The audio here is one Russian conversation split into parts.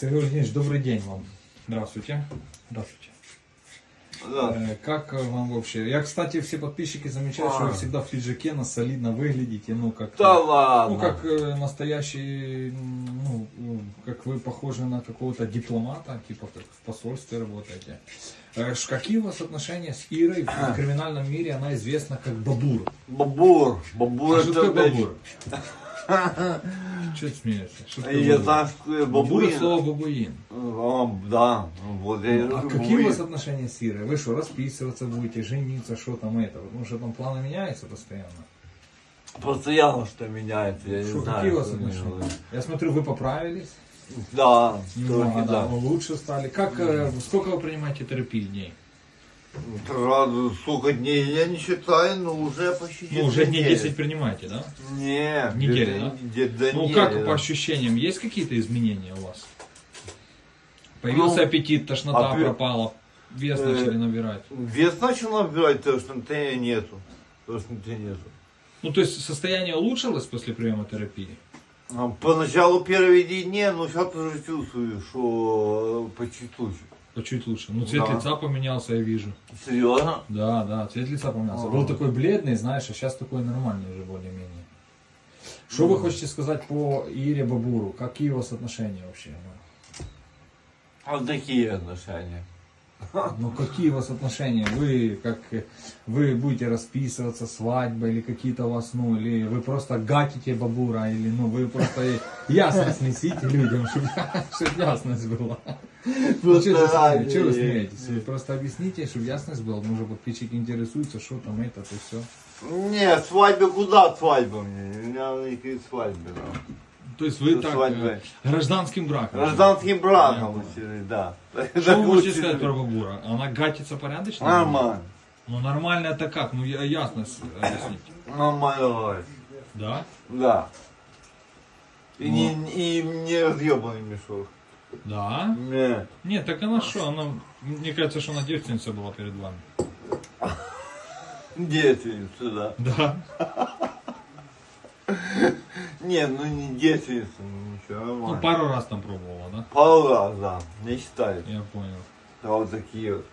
Сергей Евгеньевич, добрый день вам. Здравствуйте. Здравствуйте. Да. Э, Как э, вам вообще? Я, кстати, все подписчики замечают, что вы А. всегда в пиджаке, на солидно выглядите, ну как... Да ладно. Ну, как э, настоящий, ну, э, как вы похожи на какого-то дипломата, типа как в посольстве работаете. Э, Какие у вас отношения с Ирой в криминальном мире? Она известна как Бабур. Бабур. Бабур А что это, такое блядь, Бабур? Что ты смеешься? Что такое Я Бабур? знаю, что такое Бабур бабуин. слово бабуин. А, да, вот я и А говорю, какие у вас бабуин. отношения с Ирой? Вы что, расписываться будете, жениться, что там это? Потому что там планы меняются постоянно. Постоянно что меняется, я не Что, знаю. какие у вас что отношения? говорить. Я смотрю, вы поправились. Да, Немного, только да, да. лучше стали. Как, э, сколько вы принимаете терапии дней? Правда, сколько дней я не считаю, но уже почти Ну, уже дней недели. 10 принимаете, да? Не, Недели, где-то да? неде- да ну, не, как да. по ощущениям, есть какие-то изменения у вас? Появился Ну, аппетит, тошнота аппе- пропала, вес Э, начали набирать. Вес начал набирать, тошноты нету. Тошноты нету. Ну, то есть состояние улучшилось после приема терапии? А, Поначалу первые дни, но сейчас уже чувствую, что э, почти лучше. То чуть лучше. Ну, цвет Да. лица поменялся, я вижу. Серьезно? Да, да, цвет лица поменялся. Ага. Был такой бледный, знаешь, а сейчас такой нормальный уже более-менее. Что вы хотите сказать по Ире Бабуру? Какие у вас отношения вообще? Вот такие отношения. Ну какие у вас отношения? Вы как вы будете расписываться, свадьба или какие-то у вас, ну, или вы просто гатите бабура, или ну вы просто и ясность несите людям, чтобы, ясность была. Ну, что вы смеетесь? Чего вы смеетесь? Вы просто объясните, чтобы ясность была, может подписчики интересуются, что там это, то все. Не, свадьба куда свадьба мне? У меня никакой свадьбы. Да. То есть вы До так свадьбы. э, гражданским браком. Гражданским браком Понятно. да. Что вы можете сказать про бабура? Она гатится порядочно? Нормально. Ну нормально это как? Ну я ясность объясните. Нормально. Да? Да. И, Ну. не, и не разъебанный мешок. Да? Не. Нет, так она что? Она, мне кажется, что она девственница была перед вами. Девственница, да. Да. Не, ну не девственница, ну ничего, Ну, пару раз там пробовала, да? Пару раз, да. Не считает. Я понял. А вот такие вот.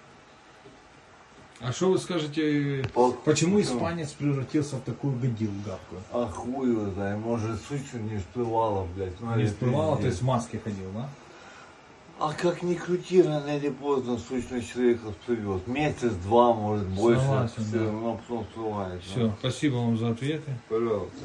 А что вы скажете, Пол- почему Ну. испанец превратился в такую годилу гадкую? А хуй его знает, может суть не всплывала, блядь. ну, Не это всплывало, то есть в маске ходил, да? А как ни крути, рано или поздно сущность человека всплывет. Месяц-два, может больше. Согласен, Все да. равно потом всплывает. Все, спасибо вам за ответы. Пожалуйста.